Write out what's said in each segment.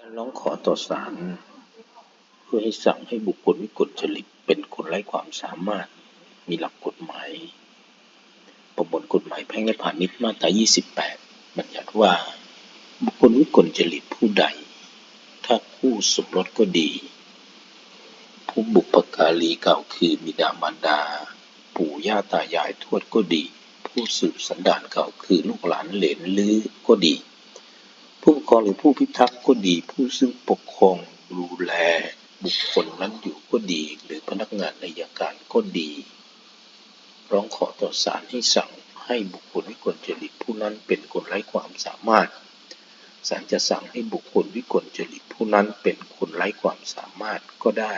การร้องขอต่อศาลเพื่อให้สั่งให้บุคคลวิกลจริตเป็นคนไร้ความสามารถมีหลักกฎหมาย ประมวลกฎหมายแพ่งและพาณิชย์มาตรา 28 บัญญัติว่า บุคคลวิกลจริตผู้ใด ถ้าผู้สมรสก็ดี ผู้บุปการีเก่าคือบิดามารดา ปู่ย่าตายายทวดก็ดี ผู้สืบสันดานเก่าคือลูกหลานเหลนลือก็ดี ผู้ปกครองหรือผู้พิทักษ์ก็ดี ผู้ซึ่งปกครองดูแล บุคคลนั้นอยู่ก็ดี หรือพนักงานอัยการก็ดี ร้องขอต่อศาลให้สั่งให้บุคคลวิกลจริตผู้นั้นเป็นคนไร้ความสามารถศาลจะสั่งให้บุคคลวิกลจริตผู้นั้นเป็นคนไร้ความสามารถก็ได้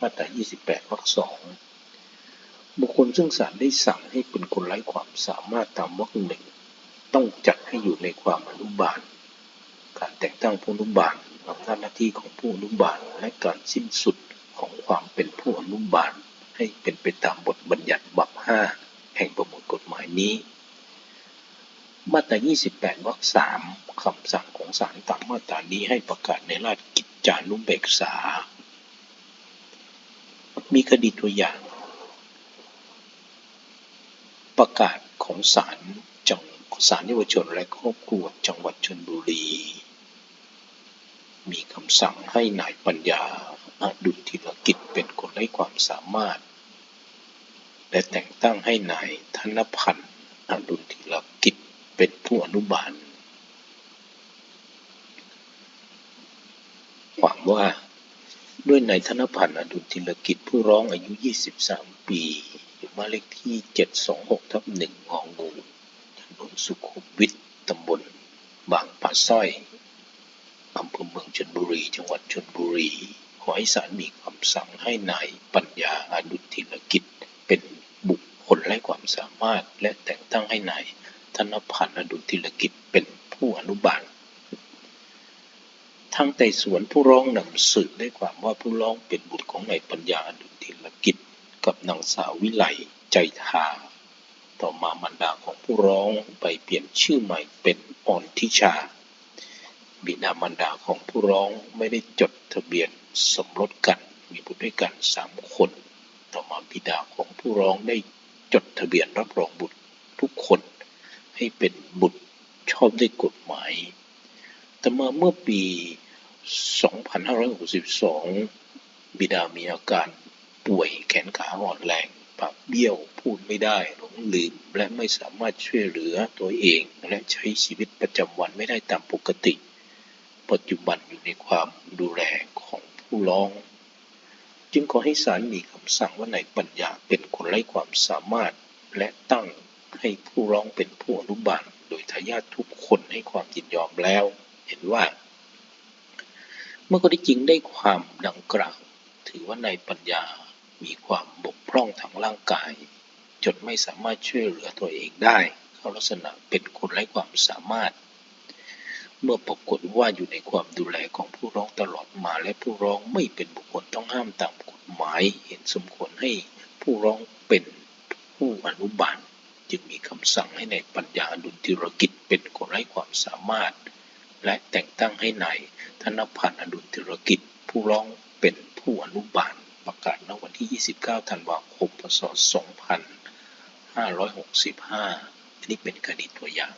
มาตรา 28 วรรคสองบุคคลซึ่งศาลได้สั่งให้เป็นคนไร้ความสามารถตามวรรคหนึ่ง ต้องจัดให้อยู่ในความอนุบาล การแต่งตั้งผู้อนุบาลอำนาจหน้าที่ของผู้อนุบาลและการสิ้นสุดของความเป็นผู้อนุบาลให้เป็นไปตามบทบัญญัติบัพห้าแห่งประมวลกฎหมายนี้ มาตรา 28 วรรคสามคำสั่งของศาลตามมาตรานี้ให้ประกาศในราชกิจจานุเบกษา มีคดีตัวอย่าง ประกาศของศาลจัง ศาลเยาวชนและครอบครัวจังหวัดชลบุรี มีคำสั่งให้นายปัญญาอดุลธิรกิจเป็นคนไร้ความสามารถ และแต่งตั้งให้นายธนพันธ์อดุลธิรกิจเป็นผู้อนุบาลความว่าด้วยนายธนพันธ์อดุลธิรกิจผู้ร้องอายุ 23 ปีอยู่บ้าเลขที่ 726ทับ1งองูถนน สุขุมวิทตำบลบางปะสร้อยอำเภอเมืองชลบุรี จังหวัดชลบุรี ขอให้ศาลมีคำสั่งให้นายปัญญาอดุลธิรกิจ เป็นบุคคลไร้ความสามารถ และแต่งตั้งให้นายธนพันธ์อดุลธิรกิจเป็นผู้อนุบาลทางไต่สวนผู้ร้องนำสืบได้ความว่าผู้ร้องเป็นบุตรของนายปัญญาอดุลธิรกิจ กับนางสาววิไลใจทา ต่อมามารดาของผู้ร้องไปเปลี่ยนชื่อใหม่เป็นอ่อนทิชา บิดามารดาของผู้ร้องไม่ได้จดทะเบียนสมรสกันมีบุตรด้วยกันสามคน ต่อมาบิดาของผู้ร้องได้จดทะเบียนรับรองบุตรทุกคนให้เป็นบุตรชอบด้วยกฎหมาย แต่มาเมื่อปี 2562 บิดามีอาการป่วยแขนขาอ่อนแรงปากเบี้ยวพูดไม่ได้ล ลืม และไม่สามารถช่วยเหลือตัวเอง และใช้ชีวิตประจำวันไม่ได้ตามปกติ ปัจจุบันอยู่ในความดูแลของผู้ร้อง จึงขอให้ศาลมีคำสั่งว่านายปัญญาเป็นคนไร้ความสามารถ และตั้งให้ผู้ร้องเป็นผู้อนุบาล โดยทายาททุกคนให้ความยินยอมแล้ว เห็นว่า เมื่อข้อที่จริงได้ความดังกล่าว ถือว่านายปัญญามีความบกพร่องทางร่างกาย จนไม่สามารถช่วยเหลือตัวเองได้ เข้าลักษณะเป็นคนไร้ความสามารถ เมื่อปรากฏว่าอยู่ในความดูแลของผู้ร้องตลอดมาและผู้ร้องไม่เป็นบุคคลต้องห้ามตามกฎหมาย เห็นสมควรให้ผู้ร้องเป็นผู้อนุบาลจึงมีคำสั่งให้ในายปัญญาอดุลธิรกิจเป็นคนไร้ความสามารถ และแต่งตั้งให้นายธนพันธ์อดุลธิรกิจ ผู้ร้องเป็นผู้อนุบาลประกาศณวันที่ 29 ธันวาคม พศ 2565 อันนี้เป็นคดีตัวอย่าง